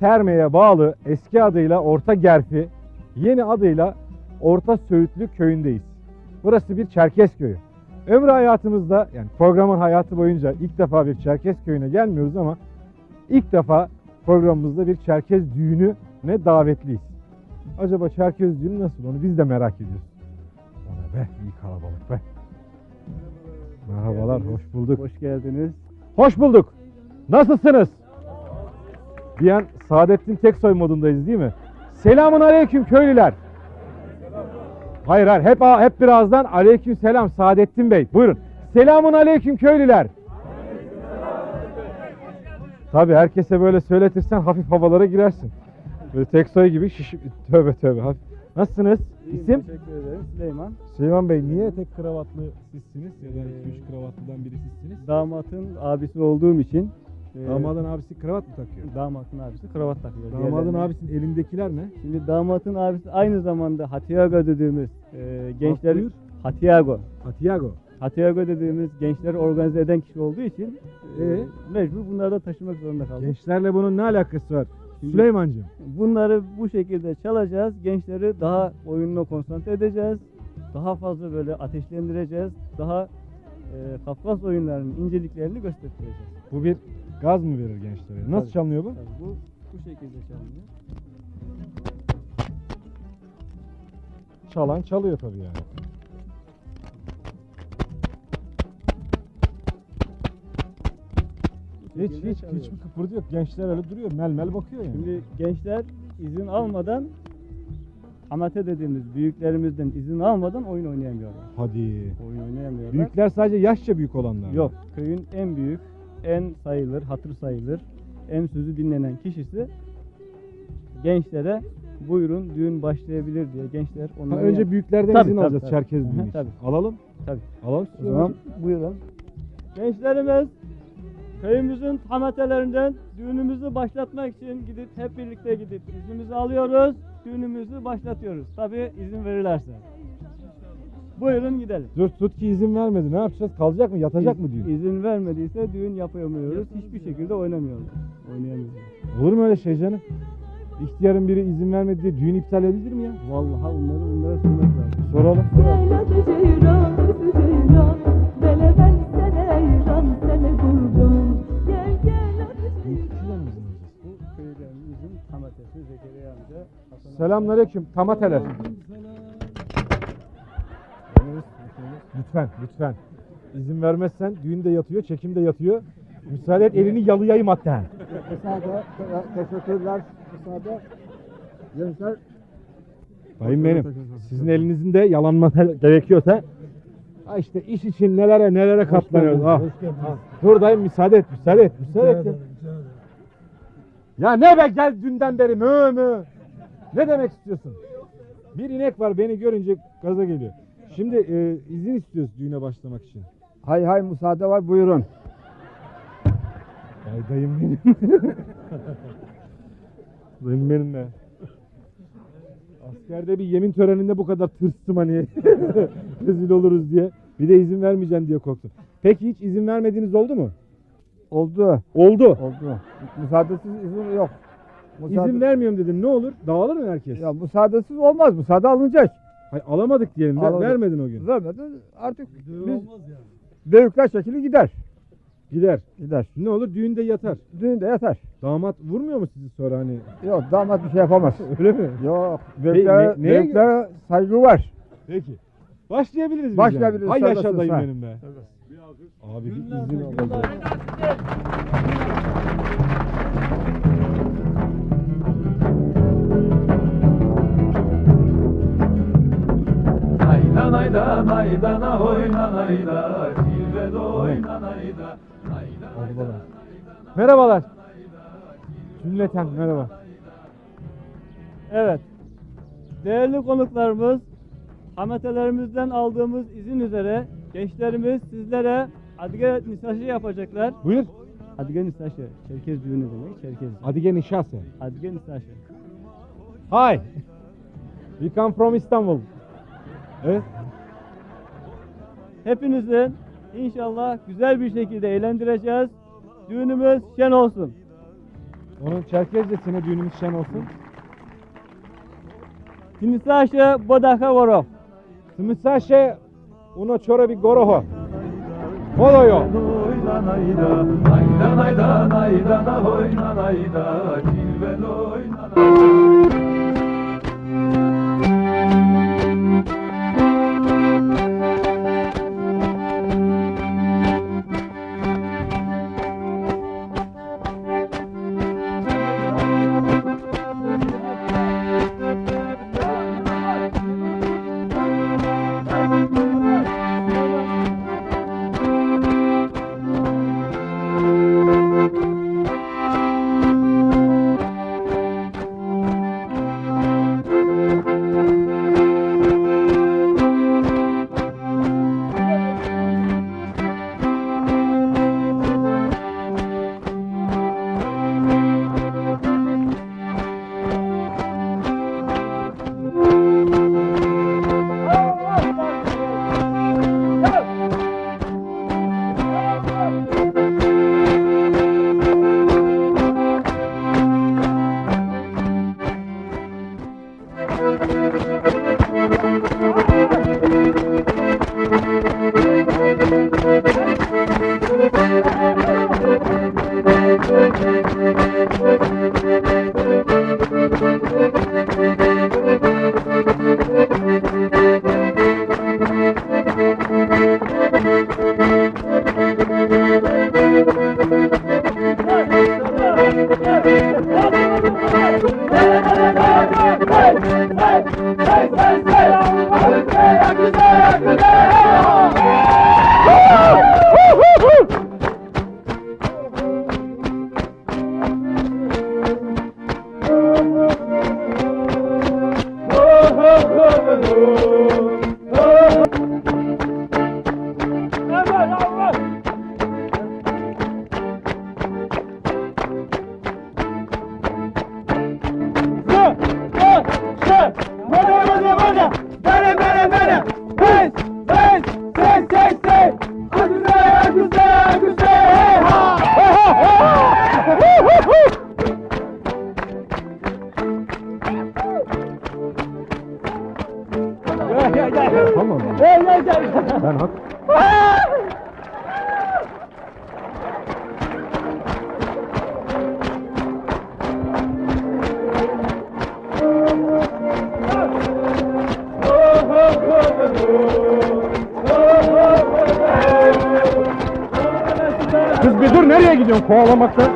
Terme'ye bağlı eski adıyla Orta Gerfi, yeni adıyla Orta Söğütlü köyündeyiz. Burası bir Çerkes köyü. Ömrü hayatımızda yani programın hayatı boyunca ilk defa bir Çerkes köyüne gelmiyoruz ama ilk defa programımızda bir Çerkez düğününe davetliyiz. Acaba Çerkez düğünü nasıl onu biz de merak ediyoruz. O ne be iyi kalabalık be. Merhabalar hoş bulduk. Hoş geldiniz. Hoş bulduk. Nasılsınız? Bir an Saadettin Teksoy modundayız değil mi? Selamun aleyküm köylüler. Hayır hayır hep hep birazdan aleyküm selam Saadettin Bey. Buyurun. Selamun aleyküm köylüler. Tabii herkese böyle söyletirsen hafif havalara girersin. Böyle Teksoy gibi şiş... Tövbe tövbe. Hafif. Nasılsınız? İyiyim, İsim? Teşekkür ederim. Süleyman. Süleyman Bey niye tek kravatlı sizsiniz ya da iki üç kravatlıdan biri sizsiniz? Damatın abisi olduğum için e, Damadın abisi kravat mı takıyor? damatın abisi kravat takıyor. Damadın Diğerlerine- abisinin elindekiler ne? Şimdi damatın abisi aynı zamanda Hatiago dediğimiz e, gençler buyur. Hatiago. Hatiago. Hatiago dediğimiz gençleri organize eden kişi olduğu için e, Ee? mecbur bunları da taşımak zorunda kaldık. Gençlerle bunun ne alakası var? Şimdi- Süleymancığım. Bunları bu şekilde çalacağız. Gençleri daha oyununa konsantre edeceğiz. Daha fazla böyle ateşlendireceğiz. Daha e, Kafkas oyunlarının inceliklerini göstereceğiz. Bu bir gaz mı verir gençlere? Nasıl Tabii. çalınıyor bu? Tabii bu bu şekilde çalınıyor. Çalan çalıyor tabii yani. Hiç şekilde hiç çalıyor. hiçbir kıpırdı yok. Gençler öyle duruyor. Mel mel bakıyor yani. Şimdi gençler izin almadan amate dediğimiz büyüklerimizden izin almadan oyun oynayamıyorlar. Hadi. Oyun oynayamıyorlar. Büyükler sadece yaşça büyük olanlar. mı? Yok. Köyün en büyük, en sayılır, hatır sayılır, en sözü dinlenen kişisi gençlere buyurun düğün başlayabilir diye gençler Ha, onları önce büyüklerden Tabii, izin tabii, alacağız tabii. Çerkez düğünü için. tabii. Alalım. Tabii. Alalım. O zaman buyurun. Gençlerimiz köyümüzün hametelerinden düğünümüzü başlatmak için gidip hep birlikte gidip iznimizi alıyoruz. Düğünümüzü başlatıyoruz. Tabii izin verirlerse. Buyurun gidelim. Dur tut ki izin vermedi. Ne yapacağız? Kalacak mı? Yatacak mı düğün? İzin vermediyse düğün yapamıyoruz. Hiçbir şekilde oynamıyoruz. Oynayamıyoruz. Olur mu öyle şey canım? İhtiyarın biri izin vermedi diye düğün iptal edilir mi ya? Vallahi onları onlara sormak lazım. Soralım. Selamünaleyküm. Tamateler. Lütfen, lütfen. İzin vermezsen düğün de yatıyor, çekim de yatıyor. Müsaade et elini yalayayım hatta. Müsaade, teşekkürler. Müsaade. Gençler Dayım benim. Sizin elinizin de yalanması gerekiyorsa ha işte iş için nelere nelere katlanıyoruz. Ah. Ha. Dur dayım müsaade et, müsaade et, müsaade et. ya. Ya ne be gel dünden beri mü mü. Ne demek istiyorsun? Bir inek var beni görünce gaza geliyor. Şimdi e, izin istiyoruz düğüne başlamak için. hay hay müsaade var buyurun. Ay dayım benim. dayım benim be. Askerde bir yemin töreninde bu kadar tırstım hani rezil oluruz diye. Bir de izin vermeyeceğim diye korktum. Peki hiç izin vermediğiniz oldu mu? Oldu. Oldu. Oldu. Müsaadesiz izin yok. Müsaade- İzin vermiyorum dedin ne olur? Dağılır mı herkes? Ya müsaadesiz olmaz. Müsaade alınacak. Hayır, alamadık diyelim. Ver- Alamadık. vermedin o gün. Vermedin artık biz büyükler şekli gider. Gider. Gider. Ne olur düğünde yatar. Düğünde yatar. Damat vurmuyor mu sizi sonra hani? Yok damat bir şey yapamaz. Öyle mi? Yok. Büyüklere, ne- neye büyüklere saygı var. Peki. Başlayabiliriz biz Başlayabiliriz, yani. Hay yaşa serbest dayım benim be. Abi bir izin al. Aydan aydana oynan ayda Cilvede oynan ayda Aydan Merhabalar. Cümleten merhaba. Evet. Değerli konuklarımız, hametelerimizden aldığımız izin üzere gençlerimiz sizlere Adige Nisaşı yapacaklar. Buyur. Adige Nisaşı, Çerkez düğünü demek, Çerkez. Adige Nişase. Adige Nisaşı. Hi. We come from Istanbul. Evet. Hepinizi inşallah güzel bir şekilde eğlendireceğiz. Düğünümüz şen olsun. Onun Çerkezcesine düğünümüz şen olsun. Tinisaşı Bodaka Vorov. Smysaše uno čorobi goroho. Volojo. Oynanayda, aydanayda, naydana, oynanayda, cilvel oynanayda. Tamam. Ben hak. Kız bir dur nereye gidiyorsun kovalamaktan?